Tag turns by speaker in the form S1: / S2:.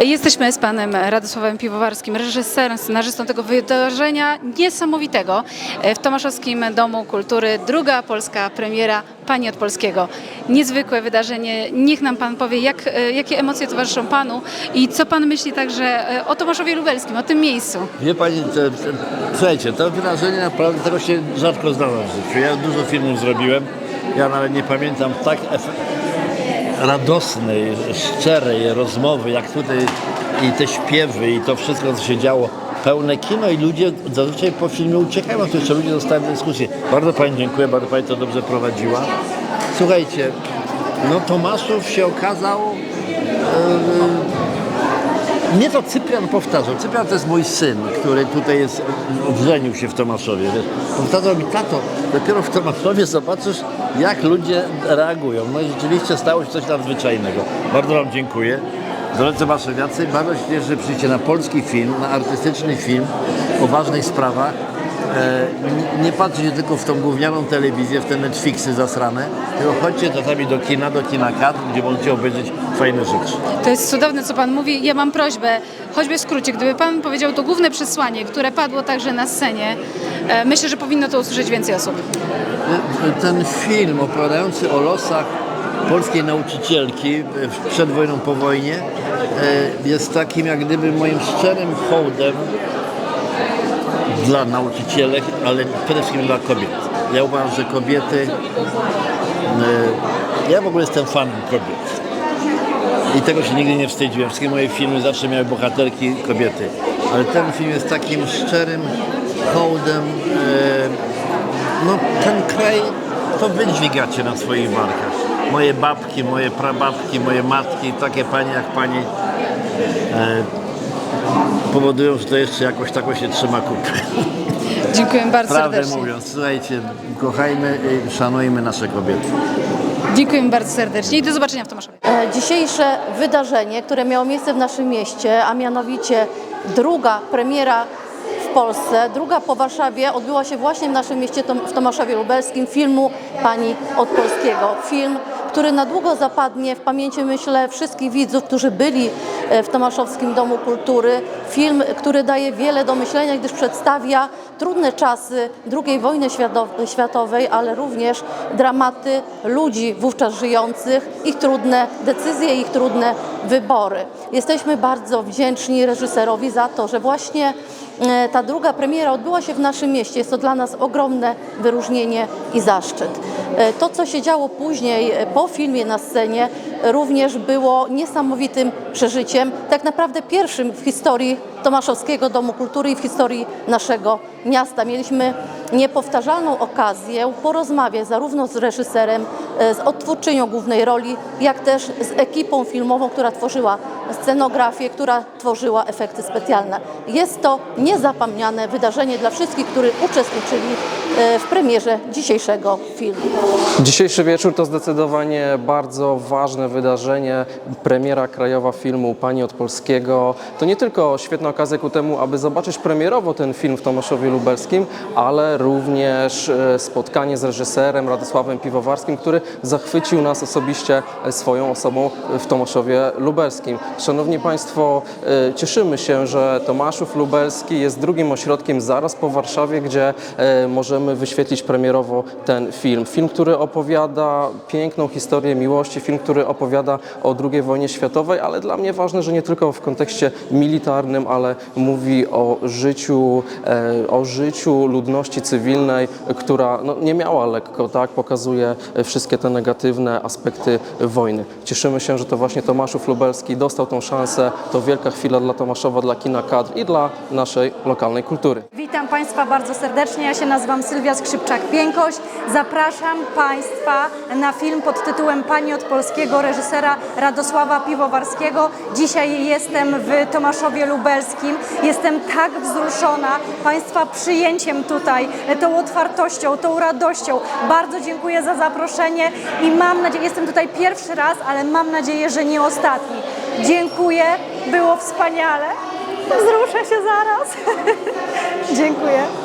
S1: Jesteśmy z panem Radosławem Piwowarskim, reżyserem, scenarzystą tego wydarzenia niesamowitego w Tomaszowskim Domu Kultury. Druga polska premiera Pani od Polskiego. Niezwykłe wydarzenie. Niech nam pan powie, jak, jakie emocje towarzyszą panu i co pan myśli także e, o Tomaszowie Lubelskim, o tym miejscu.
S2: Wie pani, te, słuchajcie, to wydarzenie naprawdę tego się rzadko zdarza w życiu. Ja dużo filmów zrobiłem. Ja nawet nie pamiętam tak efe- radosnej, szczerej rozmowy, jak tutaj i te śpiewy i to wszystko, co się działo. Pełne kino i ludzie zazwyczaj po filmie uciekają, a jeszcze ludzie zostają w dyskusji. Bardzo Pani dziękuję, bardzo Pani to dobrze prowadziła. Słuchajcie, no Tomaszów się okazał mnie to Cyprian powtarzał. Cyprian to jest mój syn, który tutaj jest, ożenił się w Tomaszowie. Wiesz. Powtarzał mi, tato, dopiero w Tomaszowie zobaczysz, jak ludzie reagują. No i rzeczywiście stało się coś nadzwyczajnego. Bardzo Wam dziękuję. Drodzy Waszowiacy, bardzo się cieszę, że przyjdziecie na polski film, na artystyczny film o ważnych sprawach. E, nie- patrzcie tylko w tą gównianą telewizję, w te Netflixy zasrane, tylko chodźcie czasami do kina, do kina kadr, gdzie możecie obejrzeć fajne rzeczy.
S1: To jest cudowne, co pan mówi. Ja mam prośbę, choćby w skrócie, gdyby pan powiedział to główne przesłanie, które padło także na scenie, e, myślę, że powinno to usłyszeć więcej osób.
S2: Ten film opowiadający o losach polskiej nauczycielki e, przed wojną, po wojnie e, jest takim jak gdyby moim szczerym hołdem dla nauczycielek, ale przede wszystkim dla kobiet. Ja uważam, że kobiety... e, Ja w ogóle jestem fanem kobiet. I tego się nigdy nie wstydziłem. Wszystkie moje filmy zawsze miały bohaterki kobiety. Ale ten film jest takim szczerym hołdem. E, no ten kraj to wy dźwigacie na swoich barkach. Moje babki, moje prababki, moje matki, takie panie jak pani e, powodują, że to jeszcze jakoś tako się trzyma kupy.
S1: Dziękuję bardzo
S2: Prawdę
S1: serdecznie.
S2: mówiąc, słuchajcie, kochajmy i szanujmy nasze kobiety.
S1: Dziękuję bardzo serdecznie i do zobaczenia w Tomaszowie.
S3: E, Dzisiejsze wydarzenie, które miało miejsce w naszym mieście, a mianowicie druga premiera w Polsce, druga po Warszawie, odbyła się właśnie w naszym mieście w Tomaszowie Lubelskim filmu Pani od Polskiego. Film, który na długo zapadnie w pamięci, myślę, wszystkich widzów, którzy byli e, w Tomaszowskim Domu Kultury. Film, który daje wiele do myślenia, gdyż przedstawia trudne czasy II wojny świato- światowej, ale również dramaty ludzi wówczas żyjących, ich trudne decyzje, ich trudne wybory. Jesteśmy bardzo wdzięczni reżyserowi za to, że właśnie e, ta druga premiera odbyła się w naszym mieście. Jest to dla nas ogromne wyróżnienie i zaszczyt. E, To, co się działo później e, po filmie na scenie, również było niesamowitym przeżyciem, tak naprawdę pierwszym w historii Tomaszowskiego Domu Kultury i w historii naszego miasta. Mieliśmy niepowtarzalną okazję porozmawiać zarówno z reżyserem, e, z odtwórczynią głównej roli, jak też z ekipą filmową, która tworzyła scenografię, która tworzyła efekty specjalne. Jest to niezapomniane wydarzenie dla wszystkich, którzy uczestniczyli w premierze dzisiejszego filmu.
S4: Dzisiejszy wieczór to zdecydowanie bardzo ważne wydarzenie. Premiera krajowa filmu Pani od Polskiego. To nie tylko świetna okazja ku temu, aby zobaczyć premierowo ten film w Tomaszowie Lubelskim, ale również e, spotkanie z reżyserem Radosławem Piwowarskim, który zachwycił nas osobiście e, swoją osobą w Tomaszowie Lubelskim. Szanowni Państwo, e, cieszymy się, że Tomaszów Lubelski jest drugim ośrodkiem zaraz po Warszawie, gdzie e, możemy wyświetlić premierowo ten film. Film, który opowiada piękną historię miłości, film, który opowiada o II wojnie światowej, ale dla mnie ważne, że nie tylko w kontekście militarnym, ale mówi o życiu, e, o życiu ludności cywilnej, która no, nie miała lekko, tak? Pokazuje wszystkie te negatywne aspekty wojny. Cieszymy się, że to właśnie Tomaszów Lubelski dostał tą szansę. To wielka chwila dla Tomaszowa, dla kina kadr i dla naszej lokalnej kultury.
S5: Witam Państwa bardzo serdecznie. Ja się nazywam Sylwia Skrzypczak-Piękoś. Zapraszam Państwa na film pod tytułem Pani od Polskiego reżysera Radosława Piwowarskiego. Dzisiaj jestem w Tomaszowie Lubelskim. Jestem tak wzruszona Państwa przyjęciem tutaj, tą otwartością, tą radością. Bardzo dziękuję za zaproszenie i mam nadzieję, jestem tutaj pierwszy raz, ale mam nadzieję, że nie ostatni. Dziękuję, było wspaniale. Wzruszę się zaraz. Dziękuję.